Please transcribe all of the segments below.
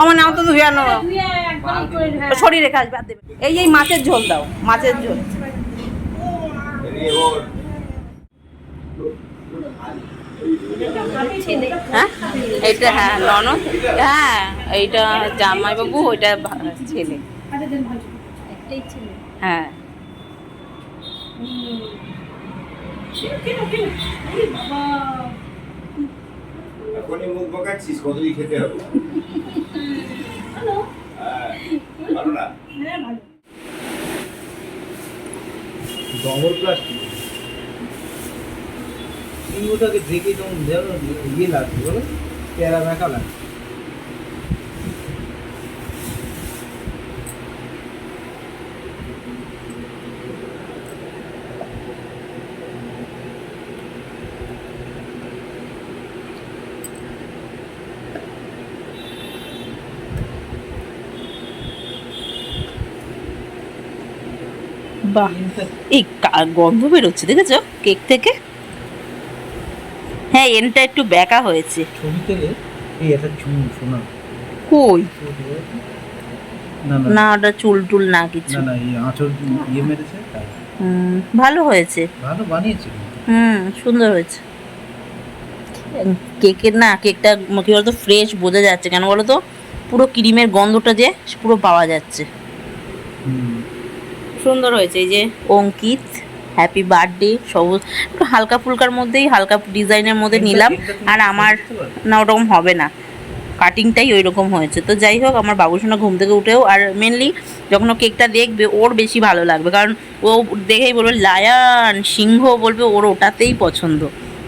আমার নাম তো ধুয়ানো শরীরে কাজ বাদ দেবে। এই এই মাছের ঝোল দাও মাছের ঝোল। হ্যাঁ? এইটা হ্যাঁ ননদ। হ্যাঁ এইটা জামাইবাবু ওইটা ভা- ছেলে। হ্যাঁ। এখনই মুখ বাঁকাচ্ছিস কতদিন খেতে হবে? হ্যাঁ, ভালো। না ডবল প্লাস্টিক। ওটাকে দেখে যেমন যেন ইয়ে লাগবে বলো? পেয়ারা মেখা লাগছে বাহ এই গন্ধ বেরোচ্ছে দেখেছ? কেক থেকে? হ্যাঁ এনটা একটু বেঁকা হয়েছে। কই? না ওটা চুল টুল না কিছু। ইয়ে ভালো হয়েছে। হুম সুন্দর হয়েছে। কেকের না কেকটা কি বলতো ফ্রেশ বোঝা যাচ্ছে। কেন বলো তো পুরো ক্রিমের গন্ধটা যে পুরো পাওয়া যাচ্ছে। সুন্দর হয়েছে এই যে অঙ্কিত হ্যাপি বার্থডে সবুজ একটু হালকা ফুলকার মধ্যেই হালকা ডিজাইনের মধ্যে নিলাম আর আমার না ওরকম হবে না। কাটিংটাই ওই রকম হয়েছে। তো যাই হোক আমার বাবুসোনা ঘুম থেকে উঠেও আর মেনলি যখন ও কেকটা দেখবে ওর বেশি ভালো লাগবে। কারণ ও দেখেই বলবে লায়ান সিংহ বলবে ওর ওটাতেই পছন্দ।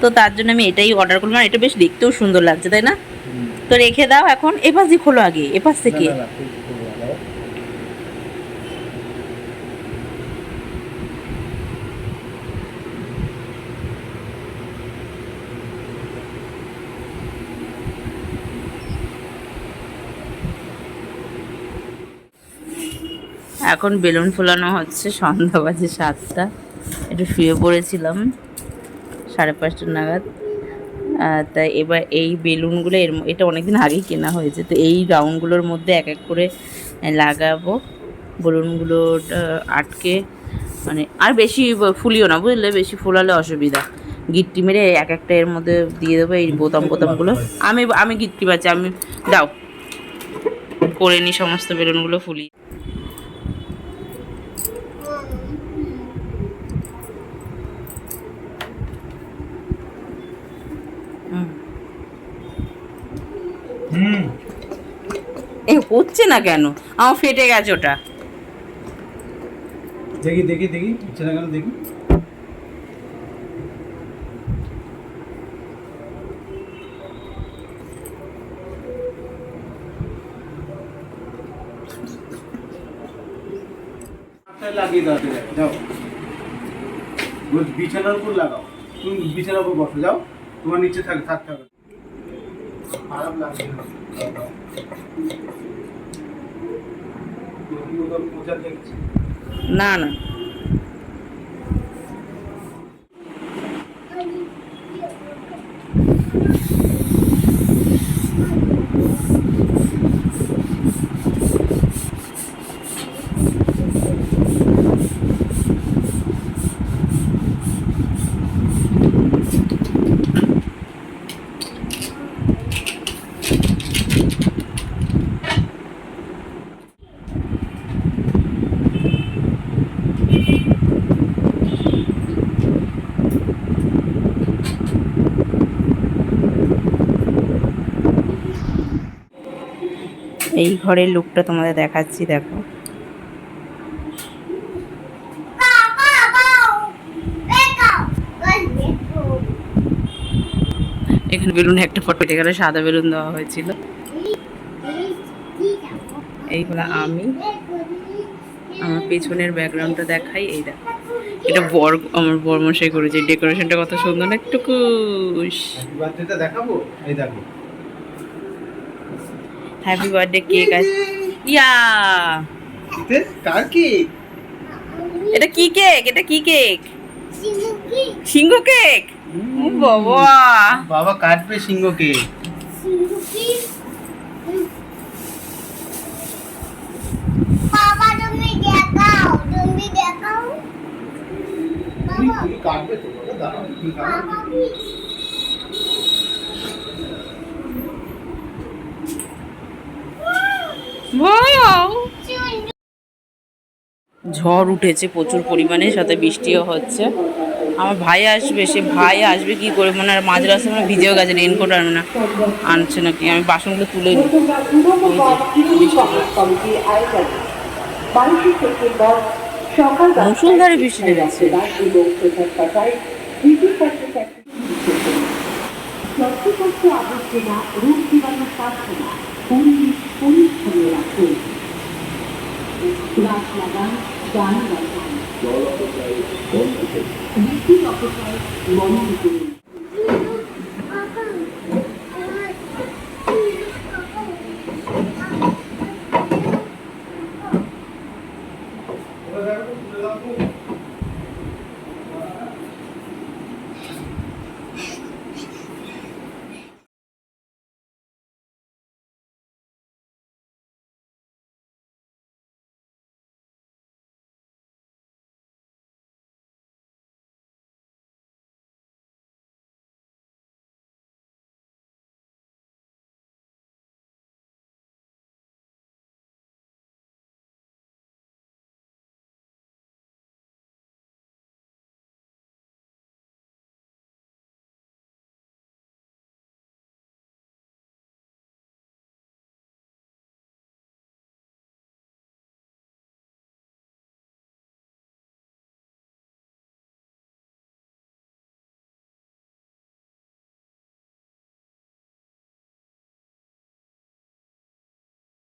তো তার জন্য আমি এটাই অর্ডার করলাম আর এটা বেশ দেখতেও সুন্দর লাগছে তাই না? তো রেখে দাও এখন এপাশ দিয়ে খোলো আগে এপাশ থেকে না, না, না, খুব খুব ভালো। এখন বেলুন ফোলানো হচ্ছে, সন্ধ্যা বাজে সাতটা। একটু শুয়ে পড়েছিলাম, সাড়ে পাঁচটা নাগাদ। তা এবার এই বেলুনগুলো এর এটা অনেকদিন আগেই কেনা হয়েছে, তো এই রাউন্ডগুলোর মধ্যে এক এক করে লাগাবো। বেলুনগুলো আটকে মানে আর বেশি ফুলিও না, বুঝলে? বেশি ফুলালে অসুবিধা। গিট্টি মেরে এক একটা এর মধ্যে দিয়ে দেবো এই বোতাম বোতামগুলো। আমি আমি গিট্টি পাচ্ছি আমি, দাও। করে নি সমস্ত বেলুনগুলো ফুলি হুম। এই হচ্ছে না কেন? আমার ফেটে গেছে ওটা। দেখি দেখি দেখি। হচ্ছে না কেন দেখি? লাগিয়ে দাও যাও। বিছানার উপর লাগাও। তুমি বিছানার উপর বসো যাও। তোমার নিচে থাক থাকতে হবে। খারাপ লাগছে না। না না এই ঘরের লুকটা তোমাদের দেখাচ্ছি, দেখো। এখানে বেলুন, একটা ফটো গেল, সাদা বেলুন দেওয়া হয়েছিল। এই হলো আমি। আমার পেছনের ব্যাকগ্রাউন্ডটা দেখাই, এই দেখ। এটা বর, আমার বরমশাই করেছে ডেকোরেশনটা কত সুন্দর, একটু কুশ দেখাবো, এই দেখো। হ্যাপি বার্থডে কেক আছে ইয়া কার কি এটা কি কেক এটা কি কেক সিংহ কেক বাবা বাবা কাটবে সিংহকে বাবা তুমি দেখাও তুমি দেখাও তুমি তুমি কাটবে তো বাবা দাঁড়াও তুমি কাটবে বাবা please। ঝড় উঠেছে প্রচুর পরিমাণে সাথে বৃষ্টিও হচ্ছে। আমার ভাই আসবে সে ভাই আসবে কি করে? মানে আর মাঝ রাস্তায় মানে ভিজেও গেছে রেনকোট আনবে না। আনছে নাকি? আমি বাসনগুলো তুলে নিই। মুসুলধারে বৃষ্টি নেমেছে unverlassen. Lakmadan Dhanavadan. Victim Officer Monty.